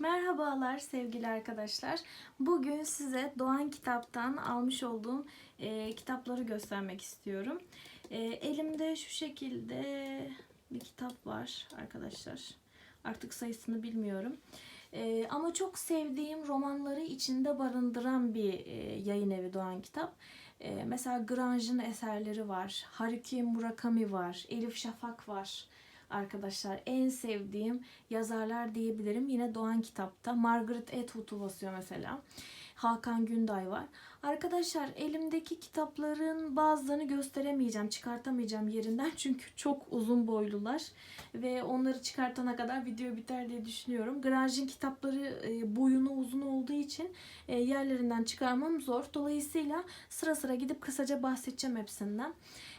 Merhabalar sevgili arkadaşlar. Bugün size Doğan Kitap'tan almış olduğum e, kitapları göstermek istiyorum. E, elimde şu şekilde bir kitap var arkadaşlar. Artık sayısını bilmiyorum. E, ama çok sevdiğim romanları içinde barındıran bir e, yayın evi Doğan Kitap. E, mesela Grange'ın eserleri var. Haruki Murakami var. Elif Şafak var arkadaşlar. En sevdiğim yazarlar diyebilirim. Yine Doğan Kitap'ta. Margaret Atwood'u basıyor mesela. Hakan Günday var. Arkadaşlar elimdeki kitapların bazılarını gösteremeyeceğim, çıkartamayacağım yerinden çünkü çok uzun boylular ve onları çıkartana kadar video biter diye düşünüyorum. Grange'in kitapları e, boyunu uzun olduğu için e, yerlerinden çıkarmam zor. Dolayısıyla sıra sıra gidip kısaca bahsedeceğim hepsinden.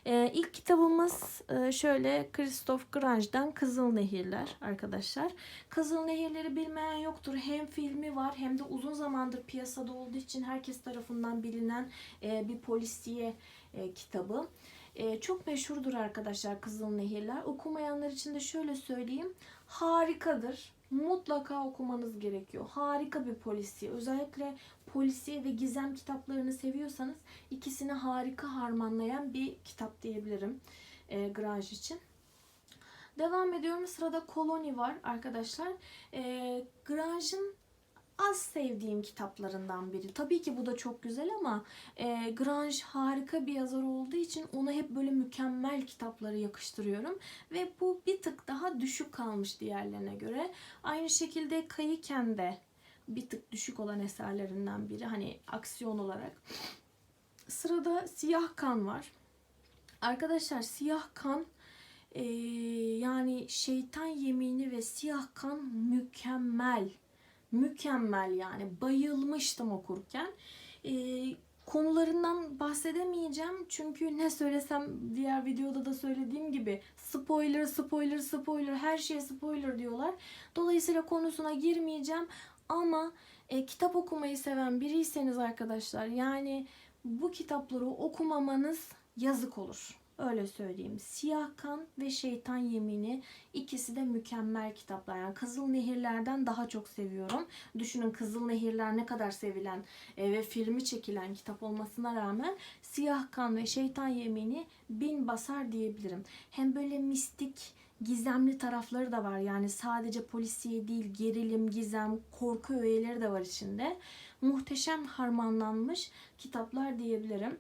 E, ilk kitabımız şöyle Christoph Grange'den Kızıl Nehirler arkadaşlar. Kızıl Nehirleri bilmeyen yoktur. Hem filmi var hem de uzun zamandır piyasada olduğu için herkes tarafından bilinen e, bir polisiye e, kitabı. E, çok meşhurdur arkadaşlar Kızıl Nehirler. Okumayanlar için de şöyle söyleyeyim. Harikadır. Mutlaka okumanız gerekiyor. Harika bir polisiye. Özellikle polisiye ve gizem kitaplarını seviyorsanız ikisini harika harmanlayan bir kitap diyebilirim e, Grange için. Devam ediyorum. Sırada Koloni var arkadaşlar. E, Grange'ın az sevdiğim kitaplarından biri. Tabii ki bu da çok güzel ama e, Grange harika bir yazar olduğu için ona hep böyle mükemmel kitapları yakıştırıyorum. Ve bu bir tık daha düşük kalmış diğerlerine göre. Aynı şekilde Kayıken de bir tık düşük olan eserlerinden biri. Hani aksiyon olarak. Sırada Siyah Kan var. Arkadaşlar Siyah Kan e, yani şeytan yemini ve siyah kan mükemmel mükemmel yani bayılmıştım okurken. Ee, konularından bahsedemeyeceğim çünkü ne söylesem diğer videoda da söylediğim gibi spoiler spoiler spoiler her şeye spoiler diyorlar. Dolayısıyla konusuna girmeyeceğim ama e, kitap okumayı seven biriyseniz arkadaşlar yani bu kitapları okumamanız yazık olur. Öyle söyleyeyim. Siyah Kan ve Şeytan Yemini ikisi de mükemmel kitaplar. Yani Kızıl Nehirler'den daha çok seviyorum. Düşünün Kızıl Nehirler ne kadar sevilen e, ve filmi çekilen kitap olmasına rağmen Siyah Kan ve Şeytan Yemini bin basar diyebilirim. Hem böyle mistik, gizemli tarafları da var. Yani sadece polisiye değil, gerilim, gizem, korku öğeleri de var içinde. Muhteşem harmanlanmış kitaplar diyebilirim.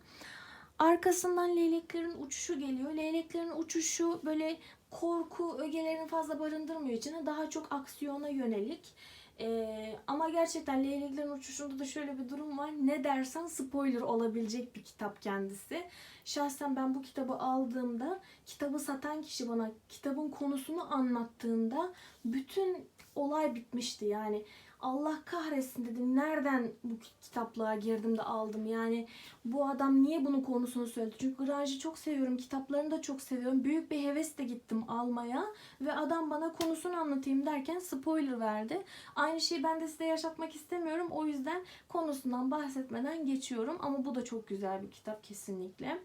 Arkasından leyleklerin uçuşu geliyor. Leyleklerin uçuşu böyle korku ögelerini fazla barındırmıyor içine. Daha çok aksiyona yönelik. Ee, ama gerçekten Leyleklerin Uçuşu'nda da şöyle bir durum var. Ne dersen spoiler olabilecek bir kitap kendisi. Şahsen ben bu kitabı aldığımda kitabı satan kişi bana kitabın konusunu anlattığında bütün olay bitmişti. Yani Allah kahretsin dedim. Nereden bu kitaplığa girdim de aldım? Yani bu adam niye bunun konusunu söyledi? Çünkü Grange'i çok seviyorum. Kitaplarını da çok seviyorum. Büyük bir hevesle gittim almaya. Ve adam bana konusunu anlatayım derken spoiler verdi. Aynı şeyi ben de size yaşatmak istemiyorum. O yüzden konusundan bahsetmeden geçiyorum. Ama bu da çok güzel bir kitap kesinlikle.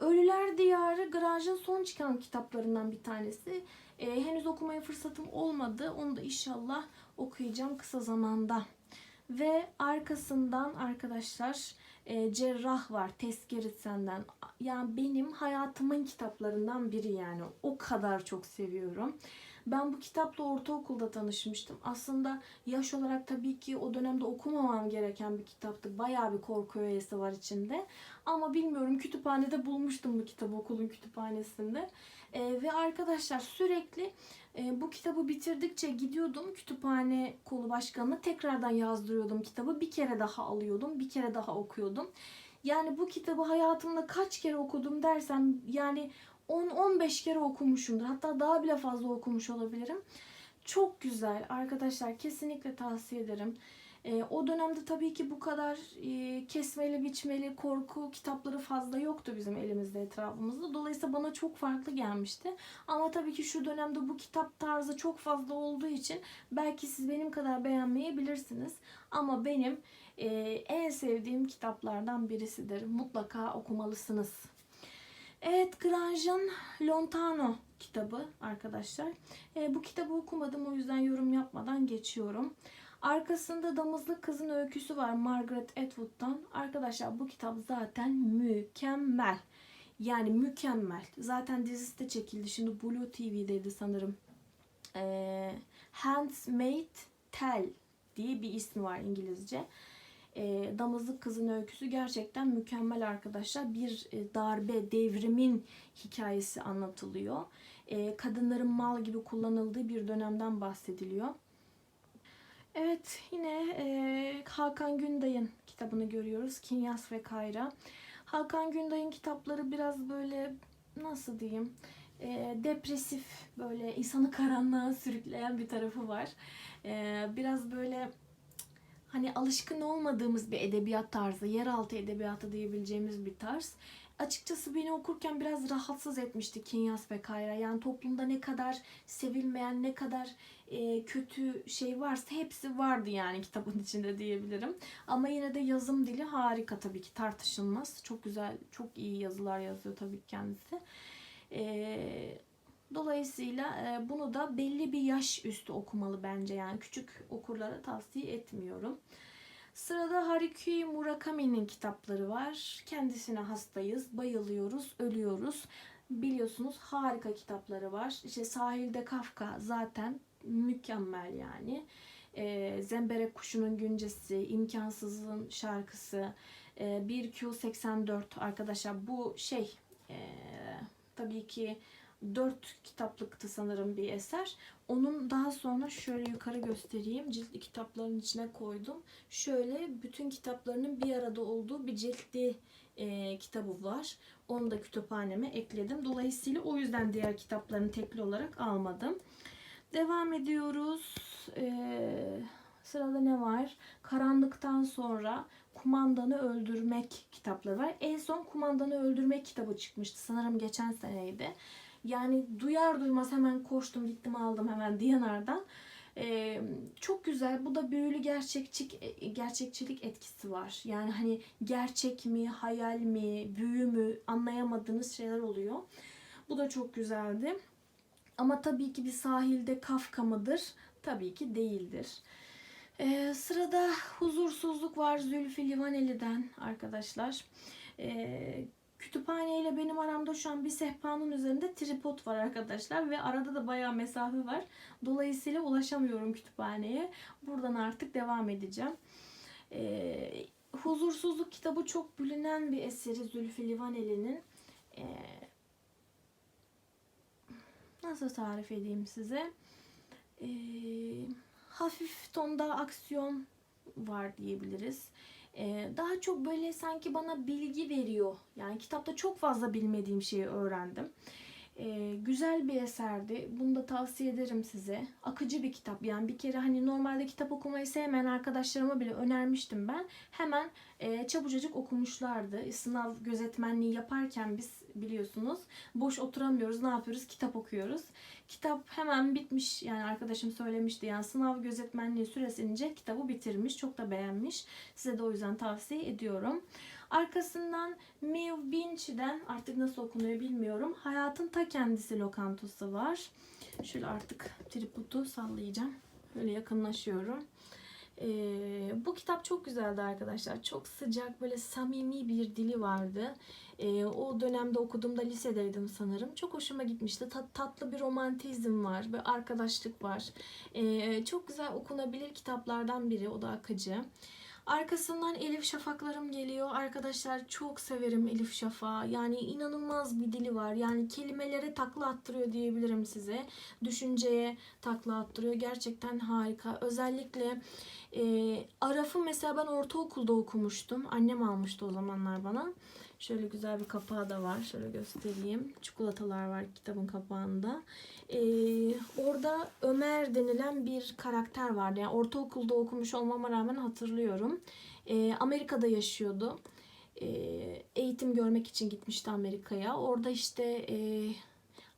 Ölüler Diyarı Grange'ın son çıkan kitaplarından bir tanesi. Ee, henüz okumaya fırsatım olmadı. Onu da inşallah okuyacağım kısa zamanda. Ve arkasından arkadaşlar e, Cerrah var Tezkeritsen'den. Yani benim hayatımın kitaplarından biri yani. O kadar çok seviyorum. Ben bu kitapla ortaokulda tanışmıştım. Aslında yaş olarak tabii ki o dönemde okumamam gereken bir kitaptı. Bayağı bir korku öğesi var içinde. Ama bilmiyorum kütüphanede bulmuştum bu kitabı okulun kütüphanesinde. Ee, ve arkadaşlar sürekli e, bu kitabı bitirdikçe gidiyordum kütüphane kolu başkanına tekrardan yazdırıyordum kitabı. Bir kere daha alıyordum, bir kere daha okuyordum. Yani bu kitabı hayatımda kaç kere okudum dersem yani 10-15 kere okumuşumdur. Hatta daha bile fazla okumuş olabilirim. Çok güzel arkadaşlar kesinlikle tavsiye ederim. E, o dönemde tabii ki bu kadar e, kesmeli biçmeli korku kitapları fazla yoktu bizim elimizde etrafımızda. Dolayısıyla bana çok farklı gelmişti. Ama tabii ki şu dönemde bu kitap tarzı çok fazla olduğu için belki siz benim kadar beğenmeyebilirsiniz. Ama benim e, en sevdiğim kitaplardan birisidir. Mutlaka okumalısınız. Evet Grange'ın Lontano kitabı arkadaşlar. E, bu kitabı okumadım o yüzden yorum yapmadan geçiyorum. Arkasında Damızlık Kızın Öyküsü var Margaret Atwood'dan. Arkadaşlar bu kitap zaten mükemmel. Yani mükemmel. Zaten dizisi de çekildi. Şimdi Blue TV'deydi sanırım. E, Handmaid's Tale diye bir ismi var İngilizce. E, Damızlık Kızın Öyküsü gerçekten mükemmel arkadaşlar. Bir e, darbe, devrimin hikayesi anlatılıyor. E, kadınların mal gibi kullanıldığı bir dönemden bahsediliyor. Evet yine e, Hakan Günday'ın kitabını görüyoruz. Kinyas ve Kayra. Hakan Günday'ın kitapları biraz böyle nasıl diyeyim e, depresif böyle insanı karanlığa sürükleyen bir tarafı var. E, biraz böyle hani alışkın olmadığımız bir edebiyat tarzı, yeraltı edebiyatı diyebileceğimiz bir tarz. Açıkçası beni okurken biraz rahatsız etmişti Kinyas ve Kayra. Yani toplumda ne kadar sevilmeyen, ne kadar e, kötü şey varsa hepsi vardı yani kitabın içinde diyebilirim. Ama yine de yazım dili harika tabii ki tartışılmaz. Çok güzel, çok iyi yazılar yazıyor tabii ki kendisi. E, dolayısıyla e, bunu da belli bir yaş üstü okumalı bence. Yani küçük okurlara tavsiye etmiyorum. Sırada Haruki Murakami'nin kitapları var. Kendisine hastayız, bayılıyoruz, ölüyoruz. Biliyorsunuz harika kitapları var. İşte Sahilde Kafka zaten mükemmel yani. E, Zemberek Kuşu'nun Güncesi, İmkansızın Şarkısı, e, 1Q84 arkadaşlar bu şey e, tabii ki 4 kitaplıktı sanırım bir eser. Onun daha sonra şöyle yukarı göstereyim. Ciltli kitapların içine koydum. Şöyle bütün kitaplarının bir arada olduğu bir ciltli e, kitabı var. Onu da kütüphaneme ekledim. Dolayısıyla o yüzden diğer kitaplarını tekli olarak almadım. Devam ediyoruz. Ee, sırada ne var? Karanlıktan sonra Kumandanı Öldürmek kitapları var. En son Kumandanı Öldürmek kitabı çıkmıştı. Sanırım geçen seneydi. Yani duyar duymaz hemen koştum gittim aldım hemen Diyanar'dan. Ee, çok güzel. Bu da büyülü gerçekçilik, gerçekçilik etkisi var. Yani hani gerçek mi, hayal mi, büyü mü anlayamadığınız şeyler oluyor. Bu da çok güzeldi. Ama tabii ki bir sahilde Kafka mıdır? Tabii ki değildir. Ee, sırada huzursuzluk var Zülfü Livaneli'den arkadaşlar. Ee, kütüphane ile benim aramda şu an bir sehpanın üzerinde tripod var arkadaşlar ve arada da bayağı mesafe var. Dolayısıyla ulaşamıyorum kütüphaneye. Buradan artık devam edeceğim. Ee, Huzursuzluk kitabı çok bilinen bir eseri Zülfü Livaneli'nin. Ee, nasıl tarif edeyim size? Ee, hafif tonda aksiyon var diyebiliriz. Ee, daha çok böyle sanki bana bilgi veriyor. Yani kitapta çok fazla bilmediğim şeyi öğrendim. Ee, güzel bir eserdi. Bunu da tavsiye ederim size. Akıcı bir kitap. Yani bir kere hani normalde kitap okumayı sevmeyen arkadaşlarıma bile önermiştim ben. Hemen e, çabucacık okumuşlardı. Sınav gözetmenliği yaparken biz biliyorsunuz boş oturamıyoruz. Ne yapıyoruz? Kitap okuyoruz. Kitap hemen bitmiş. Yani arkadaşım söylemişti. Yani sınav gözetmenliği süresince kitabı bitirmiş. Çok da beğenmiş. Size de o yüzden tavsiye ediyorum. Arkasından Mew Binch'den artık nasıl okunuyor bilmiyorum. Hayatın ta kendisi lokantası var. Şöyle artık tripodu sallayacağım. Böyle yakınlaşıyorum. Ee, bu kitap çok güzeldi arkadaşlar. Çok sıcak böyle samimi bir dili vardı. Ee, o dönemde okuduğumda lisedeydim sanırım. Çok hoşuma gitmişti. Tat, tatlı bir romantizm var ve arkadaşlık var. Ee, çok güzel okunabilir kitaplardan biri. O da akıcı. Arkasından Elif Şafaklarım geliyor. Arkadaşlar çok severim Elif Şafak'ı. Yani inanılmaz bir dili var. Yani kelimelere takla attırıyor diyebilirim size. Düşünceye takla attırıyor. Gerçekten harika. Özellikle e, Araf'ı mesela ben ortaokulda okumuştum. Annem almıştı o zamanlar bana. Şöyle güzel bir kapağı da var. Şöyle göstereyim. Çikolatalar var kitabın kapağında. Ee, orada Ömer denilen bir karakter vardı. Yani ortaokulda okumuş olmama rağmen hatırlıyorum. Ee, Amerika'da yaşıyordu. Ee, eğitim görmek için gitmişti Amerika'ya. Orada işte e,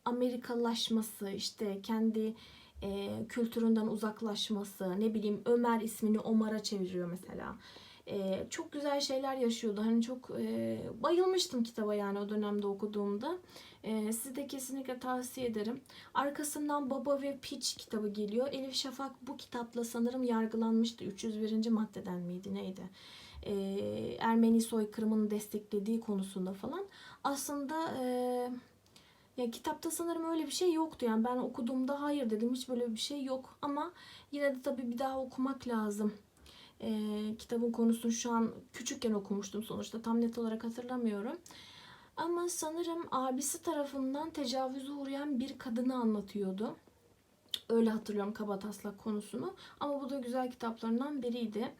Amerikalaşması, işte kendi e, kültüründen uzaklaşması, ne bileyim Ömer ismini Omar'a çeviriyor mesela. E, çok güzel şeyler yaşıyordu. Hani çok e, bayılmıştım kitaba yani o dönemde okuduğumda. E, size de kesinlikle tavsiye ederim. Arkasından Baba ve Piç kitabı geliyor. Elif Şafak bu kitapla sanırım yargılanmıştı. 301. maddeden miydi neydi? E, Ermeni soykırımını desteklediği konusunda falan. Aslında e, ya kitapta sanırım öyle bir şey yoktu. Yani ben okuduğumda hayır dedim hiç böyle bir şey yok. Ama yine de tabii bir daha okumak lazım. E, kitabın konusunu şu an küçükken okumuştum sonuçta. Tam net olarak hatırlamıyorum. Ama sanırım abisi tarafından tecavüze uğrayan bir kadını anlatıyordu. Öyle hatırlıyorum kabataslak konusunu. Ama bu da güzel kitaplarından biriydi.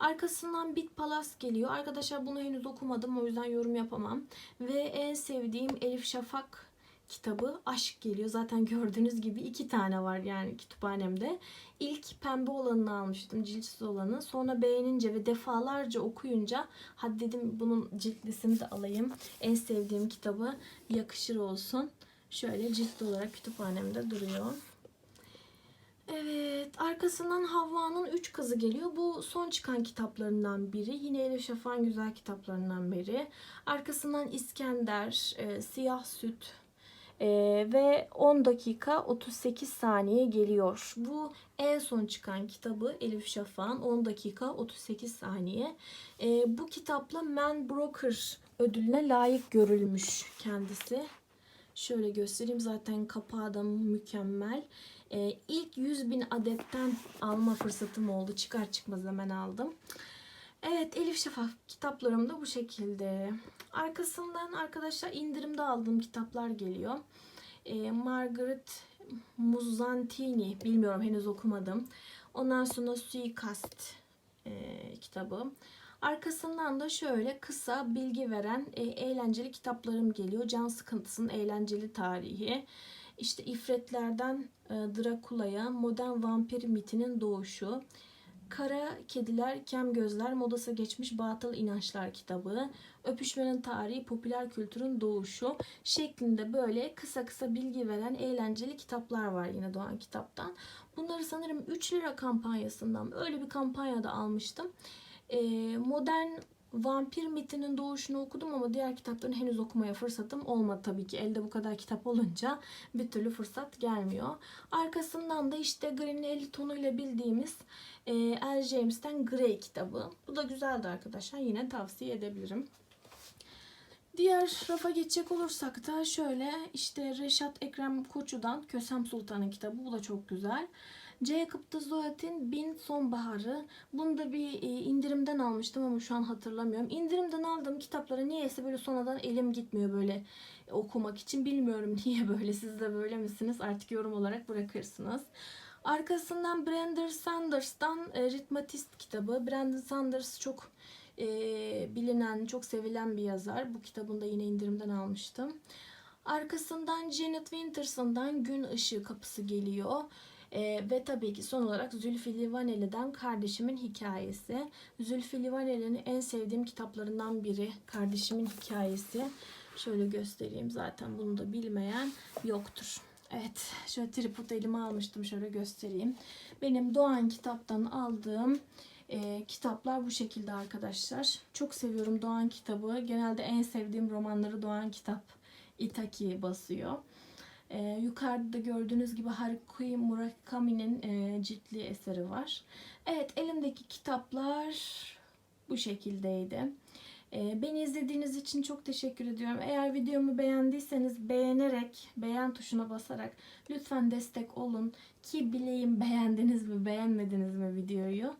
Arkasından Bit Palas geliyor. Arkadaşlar bunu henüz okumadım o yüzden yorum yapamam. Ve en sevdiğim Elif Şafak kitabı Aşk geliyor. Zaten gördüğünüz gibi iki tane var yani kütüphanemde. İlk pembe olanını almıştım, ciltsiz olanı. Sonra beğenince ve defalarca okuyunca hadi dedim bunun ciltlisini de alayım. En sevdiğim kitabı yakışır olsun. Şöyle ciltli olarak kütüphanemde duruyor. Evet, arkasından Havva'nın Üç Kızı geliyor. Bu son çıkan kitaplarından biri. Yine Elif Şafak'ın güzel kitaplarından biri. Arkasından İskender, e, Siyah Süt e, ve 10 dakika 38 saniye geliyor. Bu en son çıkan kitabı Elif Şafak'ın 10 dakika 38 saniye. E, bu kitapla Man Broker ödülüne layık görülmüş kendisi. Şöyle göstereyim zaten kapağı da mükemmel. Ee, ilk 100 bin adetten alma fırsatım oldu. Çıkar çıkmaz hemen aldım. Evet Elif Şafak kitaplarım da bu şekilde. Arkasından arkadaşlar indirimde aldığım kitaplar geliyor. Ee, Margaret Muzzantini bilmiyorum henüz okumadım. Ondan sonra Suikast e, kitabı. Arkasından da şöyle kısa bilgi veren e, eğlenceli kitaplarım geliyor. Can sıkıntısının eğlenceli tarihi. İşte ifretlerden e, Drakula'ya modern vampir mitinin doğuşu. Kara Kediler, Kem Gözler, Modası Geçmiş Batıl İnançlar kitabı, Öpüşmenin Tarihi, Popüler Kültürün Doğuşu şeklinde böyle kısa kısa bilgi veren eğlenceli kitaplar var yine Doğan Kitap'tan. Bunları sanırım 3 lira kampanyasından öyle bir kampanyada almıştım. Ee, modern vampir mitinin doğuşunu okudum ama diğer kitaplarını henüz okumaya fırsatım olmadı tabii ki. Elde bu kadar kitap olunca bir türlü fırsat gelmiyor. Arkasından da işte Green 50 tonuyla bildiğimiz e, L. James'ten Grey kitabı. Bu da güzeldi arkadaşlar. Yine tavsiye edebilirim. Diğer rafa geçecek olursak da şöyle işte Reşat Ekrem Koçu'dan Kösem Sultan'ın kitabı. Bu da çok güzel. Jacob de Zoet'in Bin Sonbaharı. Bunu da bir e, indirimden almıştım ama şu an hatırlamıyorum. İndirimden aldığım kitaplara niyeyse böyle sonradan elim gitmiyor böyle okumak için. Bilmiyorum niye böyle. Siz de böyle misiniz? Artık yorum olarak bırakırsınız. Arkasından Brandon Sanders'tan e, Ritmatist kitabı. Brandon Sanders çok e, bilinen, çok sevilen bir yazar. Bu kitabını da yine indirimden almıştım. Arkasından Janet Winterson'dan Gün Işığı Kapısı geliyor. Ee, ve tabii ki son olarak Zülfü Livaneli'den Kardeşimin Hikayesi. Zülfü Livaneli'nin en sevdiğim kitaplarından biri Kardeşimin Hikayesi. Şöyle göstereyim zaten bunu da bilmeyen yoktur. Evet şöyle tripod elime almıştım şöyle göstereyim. Benim Doğan kitaptan aldığım e, kitaplar bu şekilde arkadaşlar. Çok seviyorum Doğan kitabı. Genelde en sevdiğim romanları Doğan kitap Itaki basıyor. E, yukarıda gördüğünüz gibi Haruki Murakami'nin e, ciltli eseri var. Evet elimdeki kitaplar bu şekildeydi. E, beni izlediğiniz için çok teşekkür ediyorum. Eğer videomu beğendiyseniz beğenerek, beğen tuşuna basarak lütfen destek olun. Ki bileyim beğendiniz mi, beğenmediniz mi videoyu.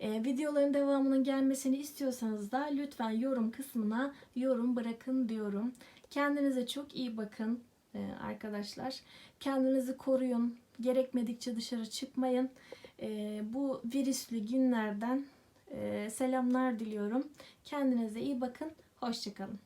E, videoların devamının gelmesini istiyorsanız da lütfen yorum kısmına yorum bırakın diyorum. Kendinize çok iyi bakın arkadaşlar. Kendinizi koruyun. Gerekmedikçe dışarı çıkmayın. E, bu virüslü günlerden e, selamlar diliyorum. Kendinize iyi bakın. Hoşçakalın.